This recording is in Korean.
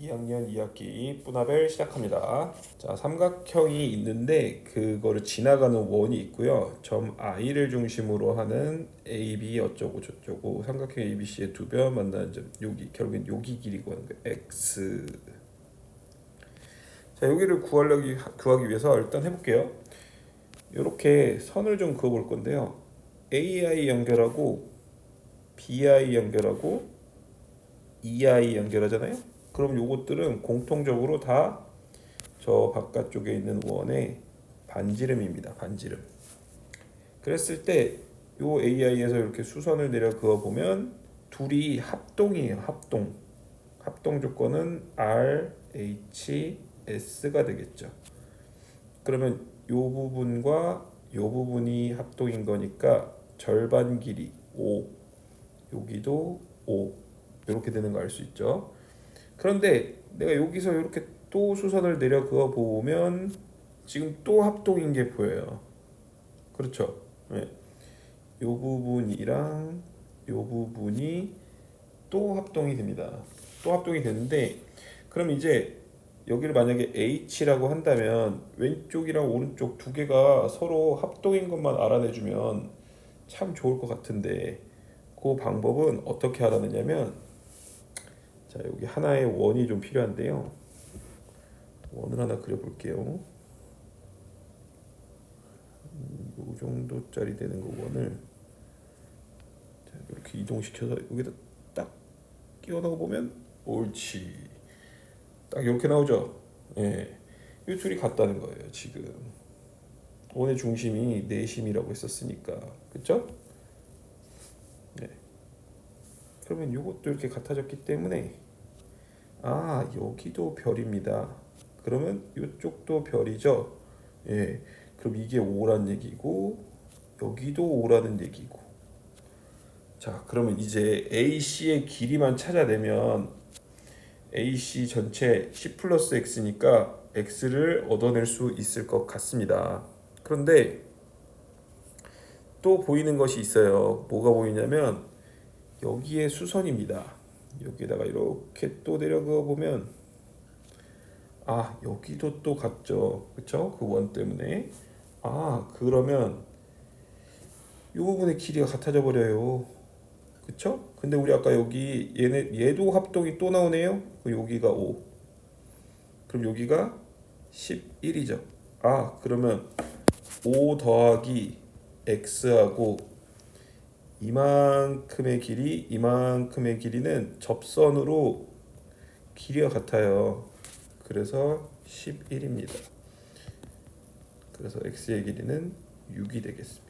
2학년 2학기 뿌나벨 시작합니다. 자, 삼각형이 있는데 그거를 지나가는 원이 있고요. 점 I를 중심으로 하는 AB 어쩌고 저쩌고 삼각형 ABC의 두 변 만나는 점 여기 결국엔 여기 길이 구하는 거예요. X. 자, 여기를 구하려기 구하기 위해서 일단 해 볼게요. 이렇게 선을 좀 그어 볼 건데요. AI 연결하고 BI 연결하고 EI 연결하잖아요. 그럼 요것들은 공통적으로 다 저 바깥쪽에 있는 원의 반지름입니다. 반지름. 그랬을 때 요 AI에서 이렇게 수선을 내려 그어 보면 둘이 합동이에요. 합동. 합동 조건은 R, H, S가 되겠죠. 그러면 요 부분과 요 부분이 합동인 거니까 절반 길이 5 여기도 5 이렇게 되는 거 알 수 있죠. 그런데 내가 여기서 이렇게 또 수선을 내려 그어 보면 지금 또 합동인 게 보여요. 그렇죠? 네. 요 부분이랑 요 부분이 또 합동이 됩니다. 또 합동이 되는데 그럼 이제 여기를 만약에 H라고 한다면 왼쪽이랑 오른쪽 두 개가 서로 합동인 것만 알아내주면 참 좋을 것 같은데 그 방법은 어떻게 알아내냐면 자 여기 하나의 원이 좀 필요한데요. 원을 하나 그려볼게요. 음, 요 정도짜리 되는 거 원을 자, 이렇게 이동시켜서 여기다 딱 끼워 넣어 보면 옳지. 딱 이렇게 나오죠? 예, 이 둘이 같다는 거예요 지금. 원의 중심이 내심이라고 했었으니까? 네. 그러면 이것도 이렇게 같아졌기 때문에 아 여기도 별입니다. 그러면 이쪽도 별이죠. 예. 그럼 이게 5란 얘기고 여기도 5라는 얘기고. 자 그러면 이제 AC의 길이만 찾아내면 AC 전체 10 플러스 X니까 X를 얻어낼 수 있을 것 같습니다. 그런데 또 보이는 것이 있어요. 뭐가 보이냐면 여기에 수선입니다. 여기다가 이렇게 또 내려 그어 보면 아 여기도 또 같죠, 그렇죠? 그 원 때문에 아 그러면 이 부분의 길이가 같아져 버려요, 그렇죠? 근데 우리 아까 여기 얘네 얘도 합동이 또 나오네요. 그 여기가 5 그럼 여기가 11이죠. 아 그러면 5 더하기 x하고 이만큼의 길이 이만큼의 길이는 접선으로 길이가 같아요. 그래서 11입니다. 그래서 x의 길이는 6이 되겠습니다.